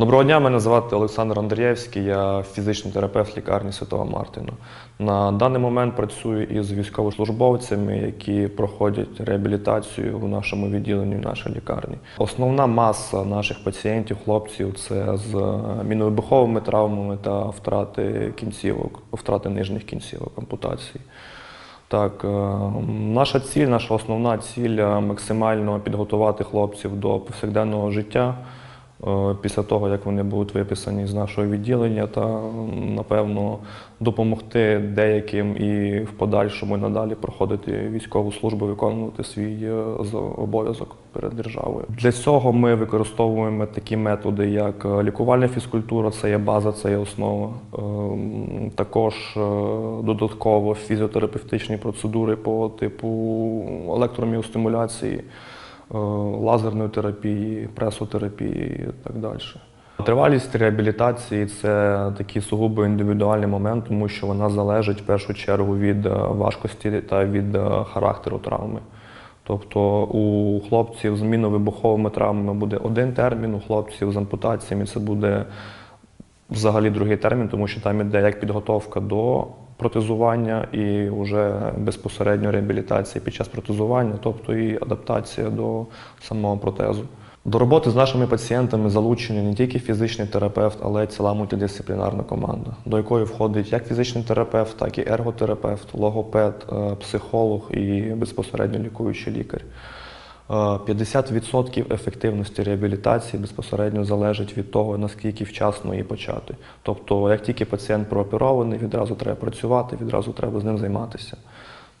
Доброго дня, мене звати Олександр Андрієвський, я фізичний терапевт лікарні Святого Мартина. На даний момент працюю із військовослужбовцями, які проходять реабілітацію в нашому відділенні, в нашій лікарні. Основна маса наших пацієнтів, хлопців, це з міновибуховими травмами та втрати кінцівок, втрати нижніх кінцівок, ампутації. Так, е, наша ціль, наша основна ціль е, максимально підготувати хлопців до повсякденного життя е, після того, як вони будуть виписані з нашого відділення, та напевно допомогти деяким і в подальшому і надалі проходити військову службу, виконувати свій е, обов'язок перед державою. Для цього ми використовуємо такі методи, як е, лікувальна фізкультура, це є база, це є основа. Ем, Також е, додатково фізіотерапевтичні процедури по типу електроміостимуляції, е, лазерної терапії, пресотерапії і так далі. Тривалість реабілітації це такий сугубо індивідуальний момент, тому що вона залежить в першу чергу від е, важкості та від е, характеру травми. Тобто у хлопців з міновибуховими травмами буде один термін, у хлопців з ампутаціями це буде взагалі другий термін, тому що там іде як підготовка до протезування і вже безпосередньо реабілітація під час протезування, тобто і адаптація до самого протезу. До роботи з нашими пацієнтами залучений не тільки фізичний терапевт, але й ціла мультидисциплінарна команда, до якої входить як фізичний терапевт, так і ерготерапевт, логопед, е, психолог і безпосередньо лікуючий лікар. Е, 50% ефективності реабілітації безпосередньо залежить від того, наскільки вчасно її почати. Тобто, як тільки пацієнт прооперований, відразу треба працювати, відразу треба з ним займатися.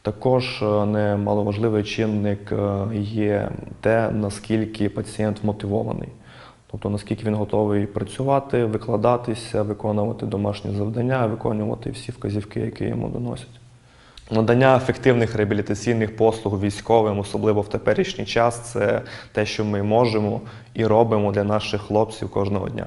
Також е, немаловажливий чинник е, є те, наскільки пацієнт мотивований. Тобто наскільки він готовий працювати, викладатися, виконувати домашні завдання, виконувати всі вказівки, які йому доносять. Надання ефективних реабілітаційних послуг військовим, особливо в теперішній час, це те, що ми можемо і робимо для наших хлопців кожного дня.